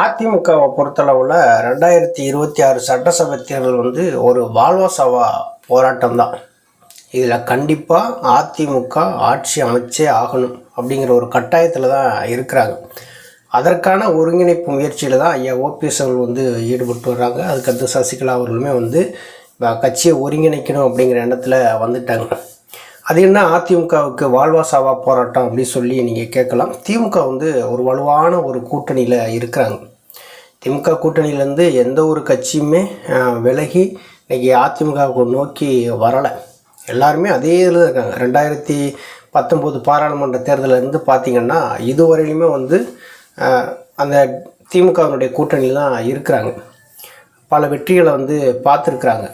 அதிமுகவை பொறுத்தளவில் ரெண்டாயிரத்தி இருபத்தி ஆறு சட்டசபை தேர்தல் வந்து ஒரு வாழ்வாசாவா போராட்டம் தான் இதில் கண்டிப்பாக அதிமுக ஆட்சி அமைச்சே ஆகணும் அப்படிங்கிற ஒரு கட்டாயத்தில் தான் இருக்கிறாங்க. அதற்கான ஒருங்கிணைப்பு முயற்சியில் தான் ஐயா ஓபிஎஸ் அவர்கள் வந்து ஈடுபட்டு வர்றாங்க. அதுக்கடுத்து சசிகலா அவர்களுமே வந்து கட்சியை ஒருங்கிணைக்கணும் அப்படிங்கிற எண்ணத்தில் வந்துட்டாங்க. அது என்ன அதிமுகவுக்கு வாழ்வா சாவா போராட்டம் அப்படின்னு சொல்லி நீங்கள் கேட்கலாம். திமுக வந்து ஒரு வலுவான ஒரு கூட்டணியில் இருக்கிறாங்க. திமுக கூட்டணியிலேருந்து எந்த ஒரு கட்சியுமே விலகி இன்றைக்கி அதிமுகவுக்கு நோக்கி வரலை. எல்லாருமே அதே இதில் இருக்காங்க. ரெண்டாயிரத்தி பத்தொம்போது பாராளுமன்ற தேர்தலில் இருந்து இதுவரையிலுமே வந்து அந்த திமுகவினுடைய கூட்டணியில் தான் இருக்கிறாங்க. பல வெற்றிகளை வந்து பார்த்துருக்குறாங்க.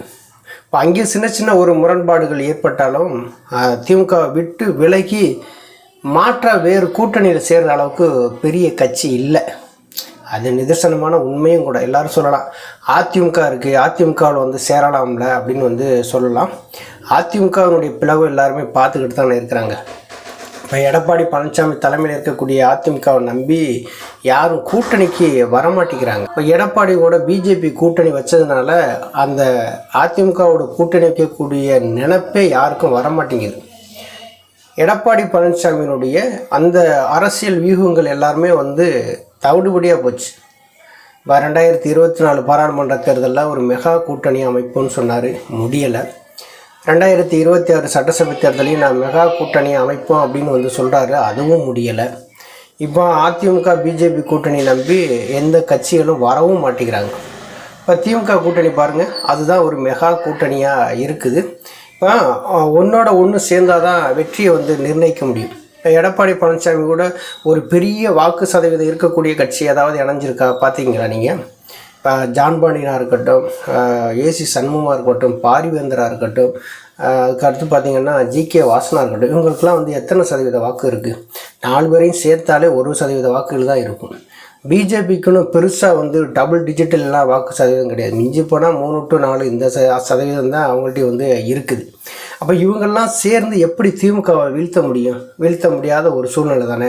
இப்போ அங்கே சின்ன சின்ன ஒரு முரண்பாடுகள் ஏற்பட்டாலும் திமுக விட்டு விலகி மாற்ற வேறு கூட்டணியில் சேர்ற அளவுக்கு பெரிய கட்சி இல்லை. அது நிதர்சனமான உண்மையும் கூட. எல்லாரும் சொல்லலாம். அதிமுக இருக்குது அதிமுகவில் வந்து சேரலாம்ல அப்படின்னு வந்து சொல்லலாம். அதிமுகவினுடைய பிளவு எல்லாருமே பார்த்துக்கிட்டு தானே இருக்கிறாங்க. இப்போ எடப்பாடி பழனிசாமி தலைமையில் இருக்கக்கூடிய அதிமுகவை நம்பி யாரும் கூட்டணிக்கு வரமாட்டேங்கிறாங்க. இப்போ எடப்பாடியோட பிஜேபி கூட்டணி வச்சதுனால அந்த அதிமுகவோட கூட்டணி வைக்கக்கூடிய நினைப்பே யாருக்கும் வரமாட்டேங்குது. எடப்பாடி பழனிசாமியினுடைய அந்த அரசியல் வியூகங்கள் எல்லாருமே வந்து தவிடுபடியாக போச்சு. இப்போ ரெண்டாயிரத்தி இருபத்தி நாலு பாராளுமன்ற தேர்தலில் ஒரு மெகா கூட்டணி அமைப்புன்னு சொன்னார். முடியலை. ரெண்டாயிரத்தி இருபத்தி ஆறு சட்டசபை தேர்தலையும் நான் மெகா கூட்டணி அமைப்போம் அப்படின்னு வந்து சொல்கிறாரு அதுவும் முடியலை. இப்போ அதிமுக பிஜேபி கூட்டணி நம்பி எந்த கட்சிகளும் வரவும் மாட்டேங்கிறாங்க. இப்போ திமுக கூட்டணி பாருங்கள் அதுதான் ஒரு மெகா கூட்டணியாக இருக்குது. இப்போ ஒன்றோட ஒன்று சேர்ந்தால் தான் வெற்றியை வந்து நிர்ணயிக்க முடியும். இப்போ எடப்பாடி பழனிசாமி கூட ஒரு பெரிய வாக்கு சதவீதம் இருக்கக்கூடிய கட்சி ஏதாவது இணைஞ்சிருக்கா பார்த்தீங்களா நீங்கள் இப்போ இருக்கட்டும் ஏசி சண்முகமாக இருக்கட்டும் பாரிவேந்தராக இருக்கட்டும் அதுக்கடுத்து பார்த்திங்கன்னா பார்த்தீங்கன்னா ஜிகே வாசனாக இருக்கட்டும் இவங்களுக்குலாம் வந்து எத்தனை சதவீத வாக்கு இருக்குது நாலு பேரையும் சேர்த்தாலே ஒரு சதவீத வாக்குகள் தான் இருக்கும். பிஜேபிக்குன்னு பெருசாக வந்து டபுள் டிஜிட்டல்லாம் வாக்கு சதவீதம் கிடையாது. மிஞ்சி போனால் மூணு டு நாலு இந்த ச சதவீதம் தான் அவங்கள்ட்ட வந்து இருக்குது. அப்போ இவங்கெல்லாம் சேர்ந்து எப்படி திமுகவை வீழ்த்த முடியும்? வீழ்த்த முடியாத ஒரு சூழ்நிலை தானே.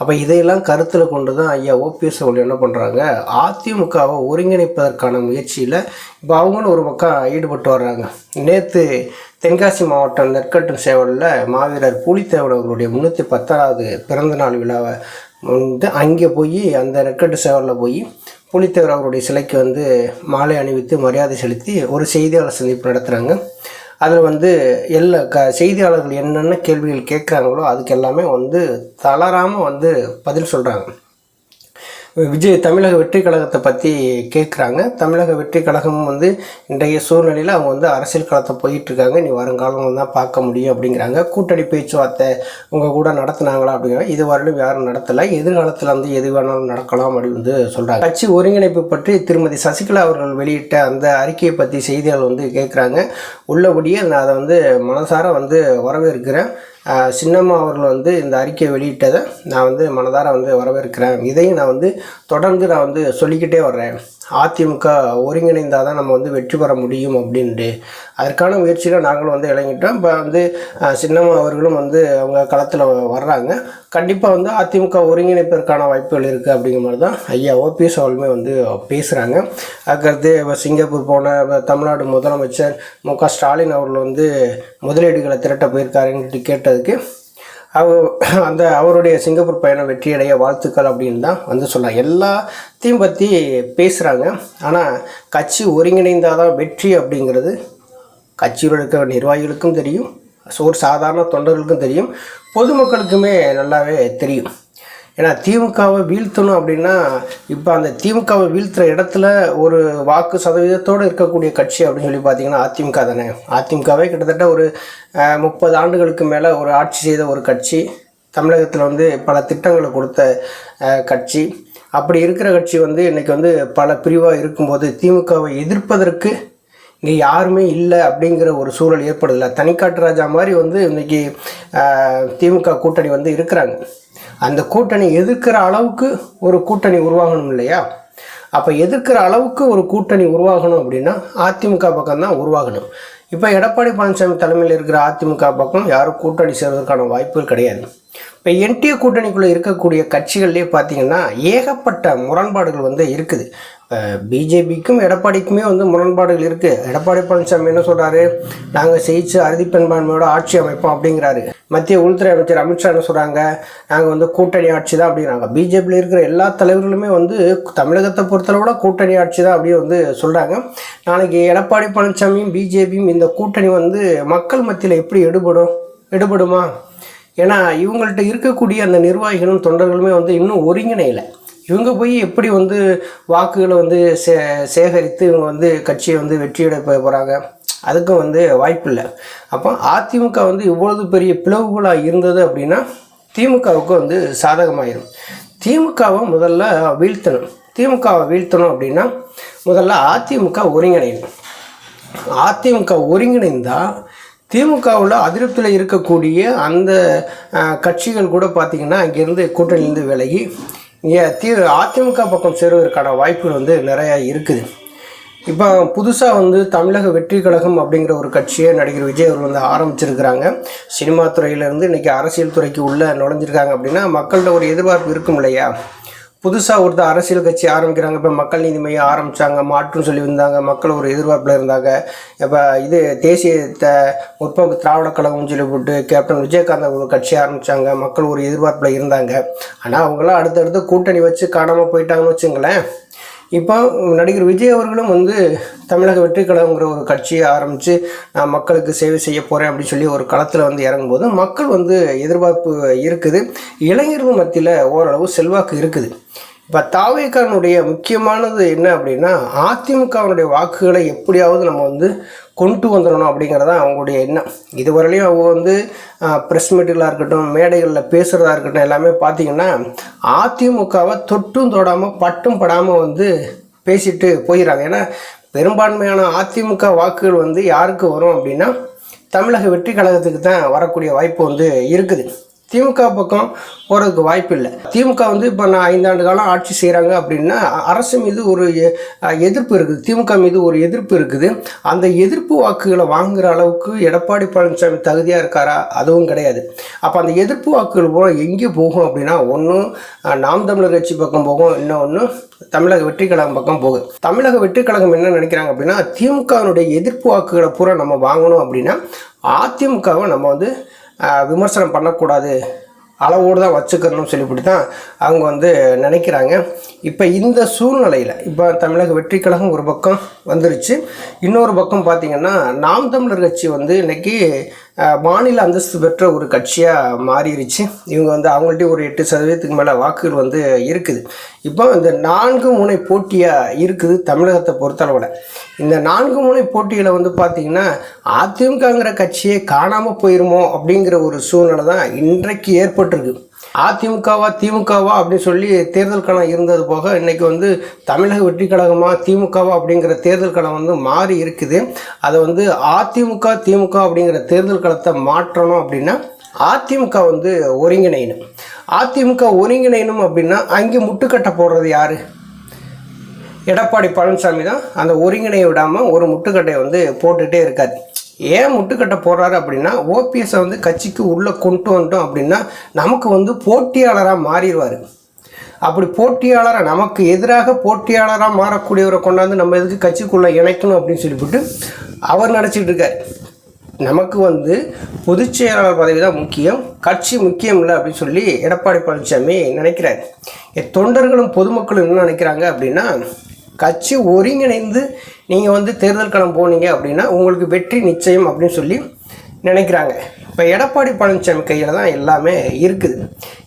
அப்போ இதையெல்லாம் கருத்தில் கொண்டு தான் ஐயா ஓபிஎஸ் அவர்கள் என்ன பண்ணுறாங்க அதிமுகவை ஒருங்கிணைப்பதற்கான முயற்சியில் இப்போ அவங்களும் ஒரு பக்கம் ஈடுபட்டு வர்றாங்க. நேற்று தென்காசி மாவட்டம் நெற்கட்டும் சேவலில் மாவீரர் பூலித்தேவன் அவர்களுடைய முந்நூற்றி பத்தாவது பிறந்தநாள் விழாவை வந்து அங்கே போய் அந்த நெற்கட்டு சேவலில் போய் புலித்தேவர் அவருடைய சிலைக்கு வந்து மாலை அணிவித்து மரியாதை செலுத்தி ஒரு செய்தியாளர் சந்திப்பு நடத்துகிறாங்க அதில் வந்து எல்லா க செய்தியாளர்கள் என்னென்ன கேள்விகள் கேட்குறாங்களோ அதுக்கு எல்லாமே வந்து தளராமல் வந்து பதில் சொல்கிறாங்க விஜய் தமிழக வெற்றி கழகத்தை பற்றி கேட்குறாங்க தமிழக வெற்றி கழகம் வந்து இன்றைய சூழ்நிலையில் அவங்க வந்து அரசியல் களத்தை போயிட்டுருக்காங்க. நீ வருங்காலம் தான் பார்க்க முடியும் அப்படிங்கிறாங்க. கூட்டணி பேச்சுவார்த்தை உங்கள் கூட நடத்துனாங்களா அப்படிங்கிறாங்க. இது வரலும் யாரும் நடத்தலை. எதிர்காலத்தில் வந்து எது வேணாலும் நடக்கலாம் அப்படின்னு வந்து சொல்கிறாங்க கட்சி ஒருங்கிணைப்பு பற்றி திருமதி சசிகலா அவர்கள் வெளியிட்ட அந்த அறிக்கையை பற்றி செய்திகள் வந்து கேட்குறாங்க உள்ளபடியே நான் அதை வந்து மனசார வந்து வரவேற்கிறேன். சின்னம்மா அவர்கள் வந்து இந்த அறிக்கையை வெளியிட்டதை நான் வந்து மனதார வந்து வரவேற்கிறேன். இதையும் நான் வந்து தொடர்ந்து நான் வந்து சொல்லிக்கிட்டே வர்றேன். அதிமுக ஒருங்கிணைந்தால் தான் நம்ம வந்து வெற்றி பெற முடியும் அப்படின்ட்டு. அதற்கான முயற்சியில் நாங்களும் வந்து இறங்கிட்டோம் இப்போ வந்து சின்னம்மா அவர்களும் வந்து அவங்க களத்தில் வர்றாங்க. கண்டிப்பாக வந்து அதிமுக ஒருங்கிணைப்பதற்கான வாய்ப்புகள் இருக்குது அப்படிங்கிற மாதிரி தான் ஐயா ஓபிஎஸ் அவர்களுமே வந்து பேசுகிறாங்க அதுக்கடுத்து இப்போ சிங்கப்பூர் போன இப்போ தமிழ்நாடு முதலமைச்சர் மு க ஸ்டாலின் அவர்கள் வந்து முதலீடுகளை திரட்ட போயிருக்காருன்னு கேட்டதுக்கு அந்த அவருடைய சிங்கப்பூர் பயணம் வெற்றியடைய வாழ்த்துக்கள் அப்படின்னு தான் வந்து சொல்லலாம் எல்லாத்தையும் பற்றி பேசுகிறாங்க ஆனால் கட்சி ஒருங்கிணைந்தால் தான் வெற்றி அப்படிங்கிறது கட்சியில் இருக்க நிர்வாகிகளுக்கும் தெரியும். ஒரு சாதாரண தொண்டர்களுக்கும் தெரியும். பொதுமக்களுக்குமே நல்லாவே தெரியும். ஏன்னா திமுகவை வீழ்த்தணும் அப்படின்னா இப்போ அந்த திமுகவை வீழ்த்துற இடத்துல ஒரு வாக்கு சதவீதத்தோடு இருக்கக்கூடிய கட்சி அப்படின்னு சொல்லி பார்த்தீங்கன்னா அதிமுக தானே. அதிமுகவே கிட்டத்தட்ட ஒரு முப்பது ஆண்டுகளுக்கு மேலே ஒரு ஆட்சி செய்த ஒரு கட்சி. தமிழகத்தில் வந்து பல திட்டங்களை கொடுத்த கட்சி. அப்படி இருக்கிற கட்சி வந்து இன்றைக்கி வந்து பல பிரிவாக இருக்கும்போது திமுகவை எதிர்ப்பதற்கு இங்கே யாருமே இல்லை அப்படிங்கிற ஒரு சூழல் ஏற்படுதில்ல. தனிக்காட்டு ராஜா மாதிரி வந்து இன்றைக்கி திமுக கூட்டணி வந்து இருக்கிறாங்க. அந்த கூட்டணி எதிர்க்கிற அளவுக்கு ஒரு கூட்டணி உருவாகணும் இல்லையா? அப்போ எதிர்க்கிற அளவுக்கு ஒரு கூட்டணி உருவாகணும் அப்படின்னா அதிமுக பக்கம் தான் உருவாகணும். இப்போ எடப்பாடி பழனிசாமி தலைமையில் இருக்கிற அதிமுக பக்கம் யாரும் கூட்டணி சேர்வதற்கான வாய்ப்புகள் கிடையாது. இப்போ என்டிஏ கூட்டணிக்குள்ளே இருக்கக்கூடிய கட்சிகள்லேயே பார்த்தீங்கன்னா ஏகப்பட்ட முரண்பாடுகள் வந்து இருக்குது. பிஜேபிக்கும் எடப்பாடிக்குமே வந்து முரண்பாடுகள் இருக்குது எடப்பாடி பழனிசாமி என்ன சொல்கிறாரு நாங்கள் ஜெயிச்சு அறுதி பெண்பான்மையோட ஆட்சி அமைப்போம் அப்படிங்கிறாரு. மத்திய உள்துறை அமைச்சர் அமித்ஷா என்ன சொல்கிறாங்க நாங்கள் வந்து கூட்டணி ஆட்சி தான் அப்படிங்கிறாங்க. பிஜேபியில் இருக்கிற எல்லா தலைவர்களுமே வந்து தமிழகத்தை பொறுத்தளவுல கூட்டணி ஆட்சி தான் அப்படி வந்து சொல்கிறாங்க நாளைக்கு எடப்பாடி பழனிசாமியும் பிஜேபியும் இந்த கூட்டணி வந்து மக்கள் மத்தியில் எப்படி எடுபடும்? எடுபடுமா? ஏன்னா இவங்கள்ட்ட இருக்கக்கூடிய அந்த நிர்வாகிகளும் தொண்டர்களுமே வந்து இன்னும் ஒருங்கிணையில. இவங்க போய் எப்படி வந்து வாக்குகளை வந்து சே சேகரித்து இவங்க வந்து கட்சியை வந்து வெற்றியிட போகிறாங்க அதுக்கும் வந்து வாய்ப்பு இல்லை அப்போ அதிமுக வந்து இவ்வளவு பெரிய பிளவுகளாக இருந்தது அப்படின்னா திமுகவுக்கு வந்து சாதகமாயிடும் திமுகவை முதல்ல வீழ்த்தணும். திமுகவை வீழ்த்தணும் அப்படின்னா முதல்ல அதிமுக ஒருங்கிணையணும். அதிமுக ஒருங்கிணைந்தால் திமுகவில் அதிருப்தியில் இருக்கக்கூடிய அந்த கட்சிகள் கூட பார்த்திங்கன்னா அங்கேருந்து கூட்டணியிலேருந்து விலகி இங்கே தி அதிமுக பக்கம் சேருவதற்கான வாய்ப்புகள் வந்து நிறையா இருக்குது. இப்போ புதுசாக வந்து தமிழக வெற்றி கழகம் அப்படிங்கிற ஒரு கட்சியை நடிகர் விஜய் அவர் வந்து ஆரம்பிச்சிருக்கிறாங்க. சினிமா துறையிலேருந்து இன்றைக்கி அரசியல் துறைக்கு உள்ளே நுழைஞ்சிருக்காங்க அப்படின்னா மக்கள்கிட்ட ஒரு எதிர்பார்ப்பு இருக்கும் இல்லையா? புதுசாக ஒருத்தர் அரசியல் கட்சி ஆரம்பிக்கிறாங்க. இப்போ மக்கள் நீதி மையம் ஆரம்பித்தாங்க மாற்றுன்னு சொல்லி இருந்தாங்க மக்கள் ஒரு எதிர்பார்ப்பில் இருந்தாங்க. இப்போ இது தேசிய த முற்போக்கு திராவிட கழகம்னு சொல்லி போட்டு கேப்டன் விஜயகாந்த் ஒரு கட்சி ஆரம்பித்தாங்க மக்கள் ஒரு எதிர்பார்ப்பில் இருந்தாங்க. ஆனால் அவங்களாம் அடுத்தடுத்து கூட்டணி வச்சு காணாமல் போயிட்டாங்கன்னு வச்சுங்களேன். இப்போ நடிகர் விஜய் அவர்களும் வந்து தமிழக வெற்றி கழகங்கிற ஒரு கட்சியை ஆரம்பித்து நான் மக்களுக்கு சேவை செய்ய போகிறேன் அப்படின்னு சொல்லி ஒரு களத்தில் வந்து இறங்கும்போது மக்கள் வந்து எதிர்பார்ப்பு இருக்குது. இளைஞர்கள் மத்தியில் ஓரளவு செல்வாக்கு இருக்குது. இப்போ தாவேக்காரனுடைய முக்கியமானது என்ன அப்படின்னா அதிமுகவினுடைய வாக்குகளை எப்படியாவது நம்ம வந்து கொண்டு வந்துடணும் அப்படிங்கிறது தான் அவங்களுடைய எண்ணம். இதுவரையிலையும் அவங்க வந்து ப்ரெஸ் மீட்டுகளாக இருக்கட்டும் மேடைகளில் பேசுகிறதா இருக்கட்டும் எல்லாமே பார்த்திங்கன்னா அதிமுகவை தொட்டும் தொடாமல் பட்டும் படாமல் வந்து பேசிட்டு போயிடுறாங்க. ஏன்னா பெரும்பான்மையான அதிமுக வாக்குகள் வந்து யாருக்கு வரும் அப்படின்னா தமிழக வெற்றி கழகத்துக்கு தான் வரக்கூடிய வாய்ப்பு வந்து இருக்குது. திமுக பக்கம் போகிறதுக்கு வாய்ப்பு இல்லை. திமுக வந்து இப்போ நான் ஐந்தாண்டு காலம் ஆட்சி செய்கிறாங்க அப்படின்னா அரசு மீது ஒரு எ- எதிர்ப்பு இருக்குது. திமுக மீது ஒரு எதிர்ப்பு இருக்குது. அந்த எதிர்ப்பு வாக்குகளை வாங்குகிற அளவுக்கு எடப்பாடி பழனிசாமி தகுதியாக இருக்காரா? அதுவும் கிடையாது. அப்போ அந்த எதிர்ப்பு வாக்குகள் போக எங்கே போகும் அப்படின்னா ஒன்றும் நாம் தமிழர் கட்சி பக்கம் போகும். இன்னொன்று தமிழக வெற்றி கழகம் பக்கம் போகுது. தமிழக வெற்றி கழகம் என்ன நினைக்கிறாங்க அப்படின்னா திமுகவினுடைய எதிர்ப்பு வாக்குகளை பூரா நம்ம வாங்கணும் அப்படின்னா அதிமுகவை நம்ம வந்து விமர்சனம் பண்ணக்கூடாது. அளவோடு தான் வச்சுக்கணும்னு சொல்லிவிட்டு தான் அவங்க வந்து நினைக்கிறாங்க. இப்போ இந்த சூழ்நிலையில் இப்போ தமிழக வெற்றி கழகம் ஒரு பக்கம் வந்துருச்சு. இன்னொரு பக்கம் பார்த்திங்கன்னா நாம் தமிழர் கட்சி வந்து இன்றைக்கி மாநில அந்தஸ்து பெற்ற ஒரு கட்சியாக மாறிடுச்சு இவங்க வந்து அவங்கள்ட்ட ஒரு எட்டு சதவீதத்துக்கு மேலே வாக்குகள் வந்து இருக்குது. இப்போ இந்த நான்கு முனை போட்டியாக இருக்குது தமிழகத்தை பொறுத்தளவில் இந்த நான்கு முனை போட்டியில் வந்து பார்த்திங்கன்னா அதிமுகங்கிற கட்சியே காணாமல் போயிருமோ அப்படிங்கிற ஒரு சூழ்நிலை தான் இன்றைக்கு ஏற்பட்டிருக்கு. அதிமுகவா திமுகவா அப்படின்னு சொல்லி தேர்தல் களம் இருந்தது போக இன்னைக்கு வந்து தமிழக வெற்றி கழகமாக திமுகவா அப்படிங்கிற தேர்தல் களம் வந்து மாறி இருக்குது. அதை வந்து அதிமுக திமுக அப்படிங்கிற தேர்தல் களத்தை மாற்றணும் அப்படின்னா அதிமுக வந்து ஒருங்கிணையணும். அதிமுக ஒருங்கிணையணும் அப்படின்னா அங்கே முட்டுக்கட்டை போடுறது யாரு? எடப்பாடி பழனிசாமி தான். அந்த ஒருங்கிணைய விடாமல் ஒரு முட்டுக்கட்டையை வந்து போட்டுகிட்டே இருக்காது ஏன் முட்டுக்கட்டை போடுறாரு அப்படின்னா ஓபிஎஸ்ஸை வந்து கட்சிக்கு உள்ளே கொண்டு வந்துட்டோம் அப்படின்னா நமக்கு வந்து போட்டியாளராக மாறிடுவார். அப்படி போட்டியாளராக நமக்கு எதிராக போட்டியாளராக மாறக்கூடியவரை கொண்டாந்து நம்ம எதுக்கு கட்சிக்குள்ளே இணைக்கணும் அப்படின்னு சொல்லிவிட்டு அவர் நினச்சிக்கிட்டு இருக்கார். நமக்கு வந்து பொதுச் செயலாளர் பதவி தான் முக்கியம் கட்சி முக்கியம் இல்லை அப்படின்னு சொல்லி எடப்பாடி பழனிசாமி நினைக்கிறார். தொண்டர்களும் பொதுமக்களும் என்ன நினைக்கிறாங்க அப்படின்னா கட்சி ஒருங்கிணைந்து நீங்கள் வந்து தேர்தல் களம் போனீங்க அப்படின்னா உங்களுக்கு வெற்றி நிச்சயம் அப்படின்னு சொல்லி நினைக்கிறாங்க. இப்போ எடப்பாடி பழனிசாமி கையில் தான் எல்லாமே இருக்குது.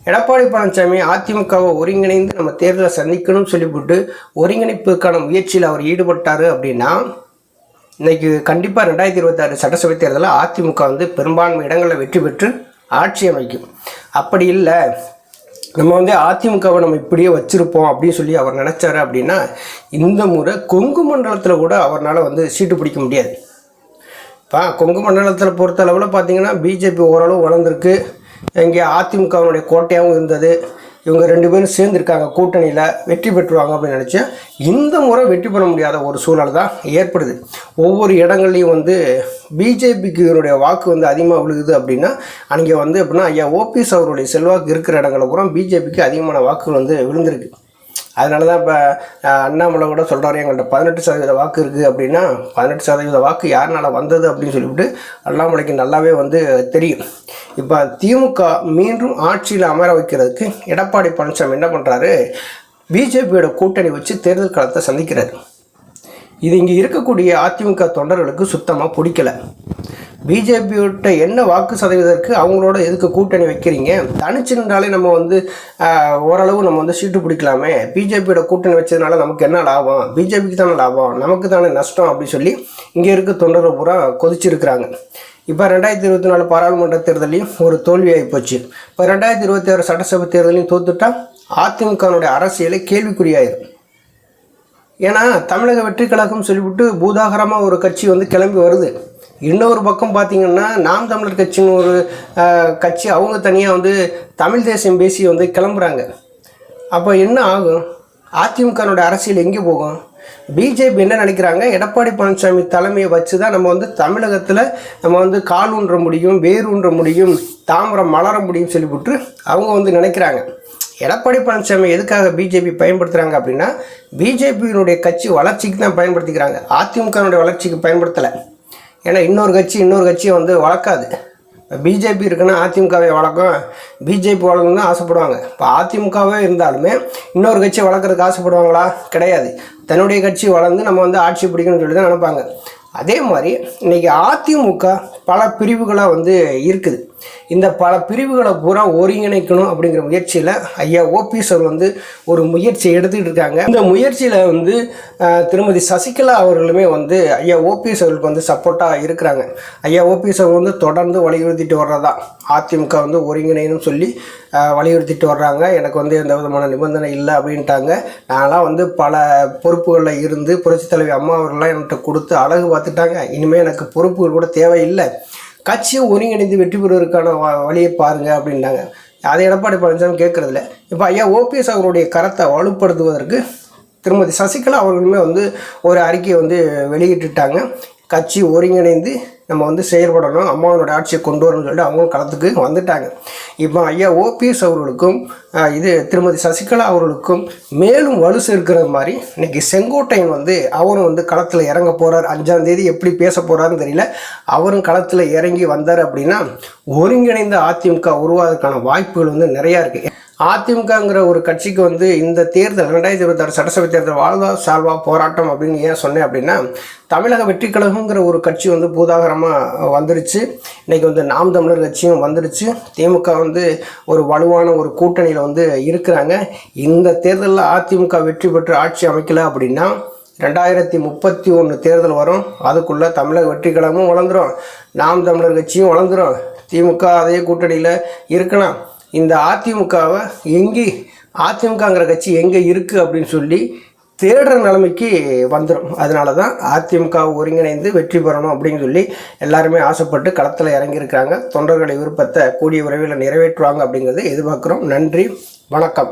எடப்பாடி பழனிசாமி அதிமுகவை ஒருங்கிணைந்து நம்ம தேர்தலை சந்திக்கணும்னு சொல்லிவிட்டு ஒருங்கிணைப்புக்கான முயற்சியில் அவர் ஈடுபட்டார் அப்படின்னா இன்றைக்கி கண்டிப்பாக ரெண்டாயிரத்தி இருபத்தாறு சட்டசபை தேர்தலில் அதிமுக வந்து பெரும்பான்மை இடங்களில் வெற்றி பெற்று ஆட்சி அமைக்கும். அப்படி இல்லை நம்ம வந்து அதிமுகவை நம்ம இப்படியே வச்சுருப்போம் அப்படின்னு சொல்லி அவர் நினச்சாரு அப்படின்னா இந்த முறை கொங்கு மண்டலத்தில் கூட அவரால் வந்து சீட்டு பிடிக்க முடியாது. இப்போ கொங்கு மண்டலத்தில் பொறுத்த அளவில் பார்த்தீங்கன்னா பிஜேபி ஓரளவு வளர்ந்துருக்கு. இங்கே அதிமுகவினுடைய கோட்டையாகவும் இருந்தது. இவங்க ரெண்டு பேரும் சேர்ந்துருக்காங்க கூட்டணியில் வெற்றி பெற்றுவாங்க அப்படின்னு நினச்சேன் இந்த முறை வெற்றி பெற முடியாத ஒரு சூழல் தான் ஏற்படுது. ஒவ்வொரு இடங்கள்லையும் வந்து பிஜேபிக்கு இவருடைய வாக்கு வந்து அதிகமாக விழுகுது அப்படின்னா அங்கே வந்து எப்படின்னா ஐயா ஓபிஎஸ் அவருடைய செல்வாக்கு இருக்கிற இடங்களில் பூரா பிஜேபிக்கு அதிகமான வாக்குகள் வந்து விழுந்திருக்கு. அதனால தான் இப்போ அண்ணாமலை கூட சொல்கிறாரு எங்கள்கிட்ட பதினெட்டு சதவீத வாக்கு இருக்குது அப்படின்னா பதினெட்டு சதவீத வாக்கு யாருனால வந்தது அப்படின்னு சொல்லிவிட்டு அண்ணாமலைக்கு நல்லாவே வந்து தெரியும். இப்போ திமுக மீண்டும் ஆட்சியில் அமர வைக்கிறதுக்கு எடப்பாடி பழனிசாமி என்ன பண்ணுறாரு பிஜேபியோட கூட்டணி வச்சு தேர்தல் காலத்தை சந்திக்கிறார். இது இங்கே இருக்கக்கூடிய அதிமுக தொண்டர்களுக்கு சுத்தமாக பிடிக்கல. பிஜேபியோட என்ன வாக்கு சதவீதற்கு அவங்களோட எதுக்கு கூட்டணி வைக்கிறீங்க? தனிச்சு நின்றாலே நம்ம வந்து ஓரளவு நம்ம வந்து சீட்டு பிடிக்கலாமே. பிஜேபியோட கூட்டணி வச்சதுனால நமக்கு என்ன லாபம்? பிஜேபிக்கு தானே லாபம். நமக்கு தானே நஷ்டம் அப்படின்னு சொல்லி இங்கே இருக்க தொண்டர்கள் பூரா கொதிச்சிருக்கிறாங்க. இப்போ ரெண்டாயிரத்தி இருபத்தி நாலு பாராளுமன்ற தேர்தலையும் ஒரு தோல்வியாகி போச்சு. இப்போ ரெண்டாயிரத்தி இருபத்தி ஆறு சட்டசபை தேர்தலையும் தோத்துட்டா அதிமுகனுடைய அரசியலை கேள்விக்குறியாயிரும். ஏன்னா தமிழக வெற்றி கழகம் சொல்லிவிட்டு பூதாகரமாக ஒரு கட்சி வந்து கிளம்பி வருது. இன்னொரு பக்கம் பார்த்திங்கன்னா நாம் தமிழர் கட்சின்னு ஒரு கட்சி அவங்க தனியாக வந்து தமிழ் தேசியம் பேசி வந்து கிளம்புறாங்க. அப்போ என்ன ஆகும்? அதிமுகனோட அரசியல் எங்கே போகும்? பிஜேபி என்ன நினைக்கிறாங்க? எடப்பாடி பழனிசாமி தலைமையை வச்சு தான் நம்ம வந்து தமிழகத்தில் நம்ம வந்து கால் ஊன்ற முடியும் வேர் ஊன்ற முடியும் தாமரம் மலர முடியும் சொல்லிவிட்டு அவங்க வந்து நினைக்கிறாங்க. எடப்பாடி பழனிசாமி எதுக்காக பிஜேபி பயன்படுத்துகிறாங்க அப்படின்னா பிஜேபியினுடைய கட்சி வளர்ச்சிக்கு தான் பயன்படுத்திக்கிறாங்க. அதிமுகனுடைய வளர்ச்சிக்கு பயன்படுத்தலை. ஏன்னா இன்னொரு கட்சி இன்னொரு கட்சியை வந்து வளர்க்காது. பிஜேபி இருக்குன்னா அதிமுகவை வளர்க்கும் பிஜேபி வளர்க்கணும்னு தான் ஆசைப்படுவாங்க. இப்போ அதிமுகவே இருந்தாலுமே இன்னொரு கட்சியை வளர்க்குறதுக்கு ஆசைப்படுவாங்களா? கிடையாது. தன்னுடைய கட்சி வளர்ந்து நம்ம வந்து ஆட்சி பிடிக்கணும்னு சொல்லி தான் நினைப்பாங்க. அதே மாதிரி இன்றைக்கி அதிமுக பல பிரிவுகளாக வந்து இருக்குது. இந்த பல பிரிவுகளை பூரா ஒருங்கிணைக்கணும் அப்படிங்கிற முயற்சியில் ஐயா ஓபிஎஸ்வர் வந்து ஒரு முயற்சி எடுத்துக்கிட்டு இருக்காங்க. இந்த முயற்சியில் வந்து திருமதி சசிகலா அவர்களுமே வந்து ஐயா ஓபிஎஸ் அவர்களுக்கு வந்து சப்போர்ட்டாக இருக்கிறாங்க. ஐயா ஓபிஎஸ் அவர் வந்து தொடர்ந்து வலியுறுத்திட்டு வர்றதா அதிமுக வந்து ஒருங்கிணைன்னு சொல்லி வலியுறுத்திட்டு வர்றாங்க. எனக்கு வந்து எந்த விதமான நிபந்தனை இல்லை அப்படின்ட்டாங்க. நான்லாம் வந்து பல பொறுப்புகளில் இருந்து புரட்சித் தலைவி அம்மா அவர்கள்லாம் என்கிட்ட கொடுத்து அழகு பார்த்துட்டாங்க. இனிமேல் எனக்கு பொறுப்புகள் கூட தேவையில்லை. கட்சியும் ஒருங்கிணைந்து வெற்றி பெறுவதற்கான வ- வழியை பாருங்க அப்படின்னாங்க. அதை எடப்பாடி பழனிசாமி கேட்கறதில்ல. இப்போ ஐயா ஓபிஎஸ் அவருடைய கரத்தை வலுப்படுத்துவதற்கு திருமதி சசிகலா அவர்களுமே வந்து ஒரு அறிக்கையை வந்து வெளியிட்டுட்டாங்க. கட்சி ஒருங்கிணைந்து நம்ம வந்து செயல்படணும் அம்மாவனோட ஆட்சியை கொண்டு வரணும்னு சொல்லிட்டு அவங்களும் களத்துக்கு வந்துட்டாங்க. இப்போ ஐயா ஓபிஎஸ் அவர்களுக்கும் இது திருமதி சசிகலா அவர்களுக்கும் மேலும் வலு சேர்க்கிற மாதிரி இன்னைக்கு செங்கோட்டையன் வந்து அவரும் வந்து களத்தில் இறங்க போகிறார் அஞ்சாம் தேதி எப்படி பேச போகிறாருன்னு தெரியல. அவரும் களத்தில் இறங்கி வந்தார் அப்படின்னா ஒருங்கிணைந்த அதிமுக உருவாவதற்கான வாய்ப்புகள் வந்து நிறையா இருக்குது அதிமுகங்கிற ஒரு கட்சிக்கு வந்து இந்த தேர்தல் ரெண்டாயிரத்தி இருபத்தாறு சட்டசபை தேர்தல் வாழ்வா சால்வா போராட்டம் அப்படின்னு ஏன் சொன்னேன் அப்படின்னா தமிழக வெற்றி கழகங்கிற ஒரு கட்சி வந்து பூதாகரமாக வந்துருச்சு. இன்றைக்கி வந்து நாம் தமிழர் கட்சியும் வந்துருச்சு. திமுக வந்து ஒரு வலுவான ஒரு கூட்டணியில் வந்து இருக்கிறாங்க. இந்த தேர்தலில் அதிமுக வெற்றி பெற்று ஆட்சி அமைக்கலை அப்படின்னா ரெண்டாயிரத்தி முப்பத்தி ஒன்று தேர்தல் வரும். அதுக்குள்ளே தமிழக வெற்றி கழகமும் வளர்ந்துரும். நாம் தமிழர் கட்சியும் வளர்ந்துரும். திமுக அதே கூட்டணியில் இருக்கலாம். இந்த அதிமுகவை எங்கே அதிமுகங்கிற கட்சி எங்கே இருக்குது அப்படின்னு சொல்லி தேடுற நிலைமைக்கு வந்துடும் அதனால தான் அதிமுக ஒருங்கிணைந்து வெற்றி பெறணும் அப்படின்னு சொல்லி எல்லாருமே ஆசைப்பட்டு களத்தில் இறங்கியிருக்காங்க. தொண்டர்களை விருப்பத்தை கூடிய விரைவில் நிறைவேற்றுவாங்க அப்படிங்கிறத எதிர்பார்க்குறோம். நன்றி வணக்கம்.